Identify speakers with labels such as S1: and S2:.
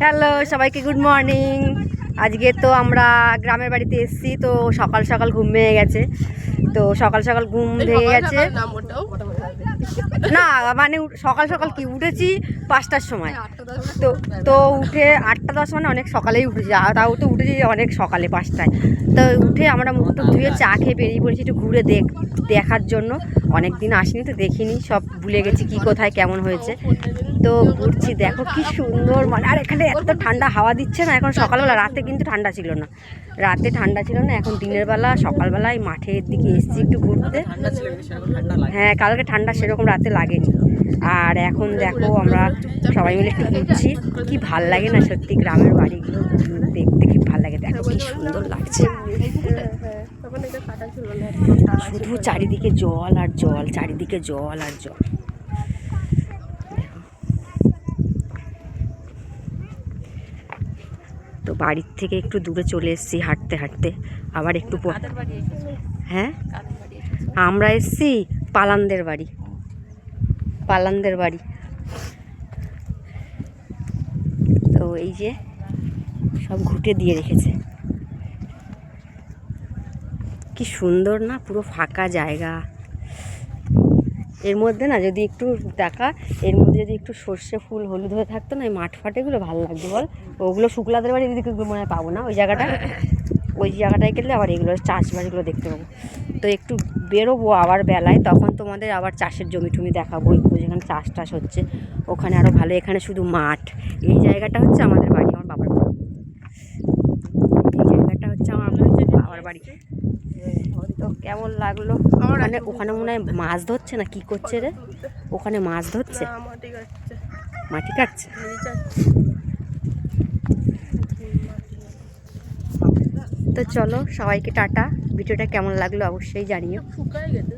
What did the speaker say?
S1: Hello সবাইকে good morning আজকে তো আমরা গ্রামের বাড়িতে এসেছি তো সকাল সকাল ঘুম ভেঙে গেছে। তো সকাল সকাল ঘুম ভেঙে গেছে। না মানে সকাল সকাল কি উঠেছি? পাঁচটার সময়। তো তো উঠে আটটা দশ মানে অনেক সকালেই উঠেছি। তাও তো উঠেছি অনেক সকালে পাঁচটায়। তো উঠে আমরা মুখ টুক ধুয়ে চা খেয়ে বেরিয়ে পড়েছি একটু ঘুরে দেখ দেখার জন্য। অনেক দিন আসিনি তো দেখিনি, সব ভুলে গেছি কি কোথায়, কেমন হয়েছে। তো ঘুরছি, দেখো কি সুন্দর মানে আর এখানে এত ঠান্ডা হাওয়া দিচ্ছে না, এখন সকালবেলা, রাতে কিন্তু ঠান্ডা ছিল না। রাতে ঠান্ডা ছিল না, এখন দিনের বেলা, সকালবেলায় মাঠের দিকে এসেছি একটু ঘুরতে। হ্যাঁ কালকে ঠান্ডা সেরকম রাতে লাগেনি। আর এখন দেখো আমরা সবাই মিলে একটু ঘুরছি, কি ভালো লাগে না সত্যি গ্রামের বাড়িগুলো দেখতে কি ভালো লাগে, দেখো কি সুন্দর লাগছে। শুধু চারিদিকে জল আর জল চারিদিকে জল আর জল। তো বাড়ির থেকে একটু দূরে চলে এসেছি হাঁটতে হাঁটতে। আবার একটু হ্যাঁ? আমরা এসছি পালানদের বাড়ি। পালানদের বাড়ি। তো এই যে সব ঘুটে দিয়ে রেখেছে। কি সুন্দর না পুরো ফাঁকা জায়গা। এর মধ্যে না যদি একটু দেখা এর মধ্যে যদি একটু সর্ষে ফুল হলুদ হয়ে থাকতো না এই মাঠ ফাটেগুলো ভালো লাগতো বল। ওগুলো শুক্লাদের বাড়ি এদিকে মনে হয় পাবো না ওই জায়গাটা। ওই জায়গাটায় গেলে আবার এগুলো চাষবাসগুলো দেখতে পাবো। তো একটু বেরোবো আবার বেলায় তখন তোমাদের আবার চাষের জমি টমি দেখাবো একটু যেখানে চাষ টাস হচ্ছে ওখানে আরও ভালো। এখানে শুধু মাঠ এই জায়গাটা হচ্ছে আমাদের বাড়ি আমার বাবার বাড়ি। এই জায়গাটা হচ্ছে আমার বাবার বাড়ি। কেমন লাগল? মানে ওখানে মনে হয় মাছ ধরছে না? কি করছে রে? ওখানে মাছ ধরছে? মাটি কাটছে। তো চলো সবাইকে টাটা। ভিডিওটা কেমন লাগল অবশ্যই জানিও।
S2: শুকায় গেছে।